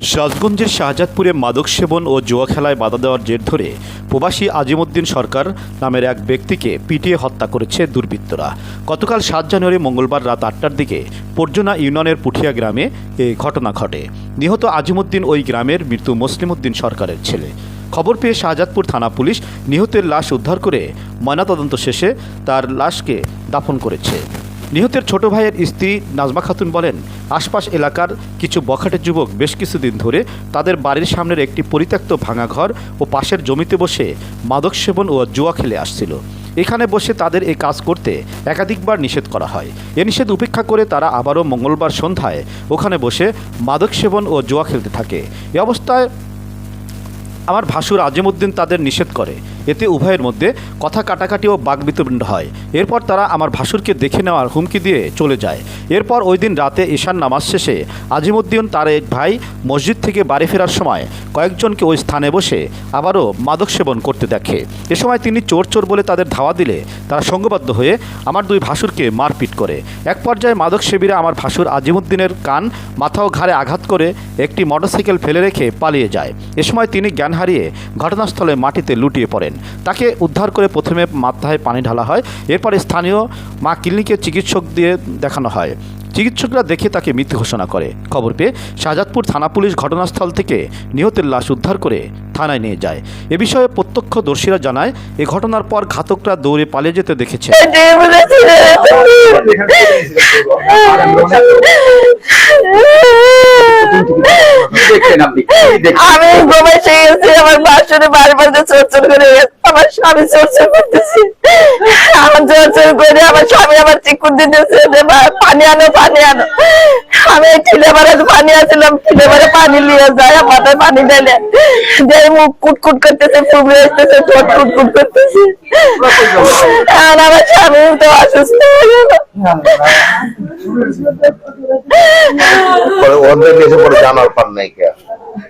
সাজগঞ্জের শাহজাদপুরে মাদক সেবন ও জুয়া খেলায় বাধা দেওয়ার জের ধরে প্রবাসী আজিমুদ্দিন সরকার নামের এক ব্যক্তিকে পিটিয়ে হত্যা করেছে দুর্বৃত্তরা। গতকাল সাত জানুয়ারি মঙ্গলবার রাত আটটার দিকে পর্জনা ইউনিয়নের পুঠিয়া গ্রামে এ ঘটনা ঘটে। নিহত আজিমুদ্দিন ওই গ্রামের মৃত্যু মুসলিমউদ্দিন সরকারের ছেলে। খবর পেয়ে শাহজাদপুর থানা পুলিশ নিহতের লাশ উদ্ধার করে ময়নাতদন্ত শেষে তার লাশকে দাফন করেছে। নিহতের ছোট ভাইয়ের স্ত্রী নাজমা খাতুন বলেন, আশপাশ এলাকার কিছু বখাটে যুবক বেশ কিছুদিন ধরে তাদের বাড়ির সামনের একটি পরিত্যক্ত ভাঙা ঘর ও পাশের জমিতে বসে মাদক সেবন ও জুয়া খেলে আসছিল। এখানে বসে তাদের এই কাজ করতে একাধিকবার নিষেধ করা হয়। এ নিষেধ উপেক্ষা করে তারা আবারও মঙ্গলবার সন্ধ্যায় ওখানে বসে মাদক সেবন ও জুয়া খেলতে থাকে। এ অবস্থায় আমার ভাসুর আজিমুদ্দিন তাদের নিষেধ করে। এতে উভয়ের মধ্যে কথা কাটাকাটি ও বাগবিতণ্ড হয়। এরপর তারা আমার ভাসুরকে দেখে নেওয়ার হুমকি দিয়ে চলে যায়। এরপর ওই দিন রাতে ঈশান নামাজ শেষে আজিমুদ্দিন তার এক ভাই মসজিদ থেকে বাড়ি ফেরার সময় কয়েকজনকে ওই স্থানে বসে আবারও মাদক সেবন করতে দেখে। এ সময় তিনি চোর চোর বলে তাদের ধাওয়া দিলে তারা সঙ্গবদ্ধ হয়ে আমার দুই ভাসুরকে মারপিট করে। এক পর্যায়ে মাদক সেবীরা আমার ভাসুর আজিমুদ্দিনের কান, মাথা ও ঘাড়ে আঘাত করে একটি মোটরসাইকেল ফেলে রেখে পালিয়ে যায়। এ সময় তিনি জ্ঞান হারিয়ে ঘটনাস্থলে মাটিতে লুটিয়ে পড়েন। তাকে উদ্ধার করে প্রথমে মাথায় পানি ঢালা হয় এরপর স্থানীয় মা ক্লিনিকে চিকিৎসক দিয়ে দেখানো হয়। চিকিৎসকরা দেখে তাকে মৃত্যু ঘোষণা করে। খবর পেয়ে শাহজাদপুর থানা পুলিশ ঘটনাস্থল থেকে নিহতের লাশ উদ্ধার করে থানায় নিয়ে যায়। এ বিষয়ে প্রত্যক্ষদর্শীরা জানায় এ ঘটনার পর ঘাতকরা দৌড়ে পালিয়ে যেতে দেখেছে। দেখলেন আপনি আমি ঘুমাইতে গেছি আমার বাসনে বারবার চোর করে আমার স্বামী চোর করতেছি। আমার চোর করে আমার স্বামী আমার চিকুন দিতেছে যে পানি আনো পানি আনো। আমি এই পানি আসছিলাম টিলে পানি নিয়ে যায় মাথায় পানি ঢেলে। যে মুখ কুটকুট করতেছে ফুবড়ে আসতেছে ঠোঁট কুটকুট করতেছে। আর আমার স্বামী তো অসুস্থ হয়ে গেল। পরে ওদের এসে পরে জানার পার নাই কে?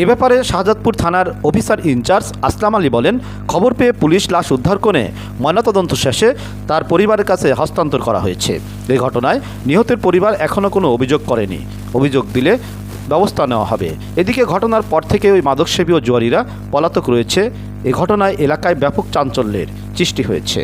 এ ব্যাপারে শাহজাদপুর থানার অফিসার ইনচার্জ আসলাম আলী বলেন, খবর পেয়ে পুলিশ লাশ উদ্ধার করে ময়নাতদন্ত শেষে তার পরিবারের কাছে হস্তান্তর করা হয়েছে। এই ঘটনায় নিহতের পরিবার এখনও কোনো অভিযোগ করেনি। অভিযোগ দিলে ব্যবস্থা নেওয়া হবে। এদিকে ঘটনার পর থেকে ওই মাদকসেবী ও জুয়ারিরা পলাতক রয়েছে। এ ঘটনায় এলাকায় ব্যাপক চাঞ্চল্যের সৃষ্টি হয়েছে।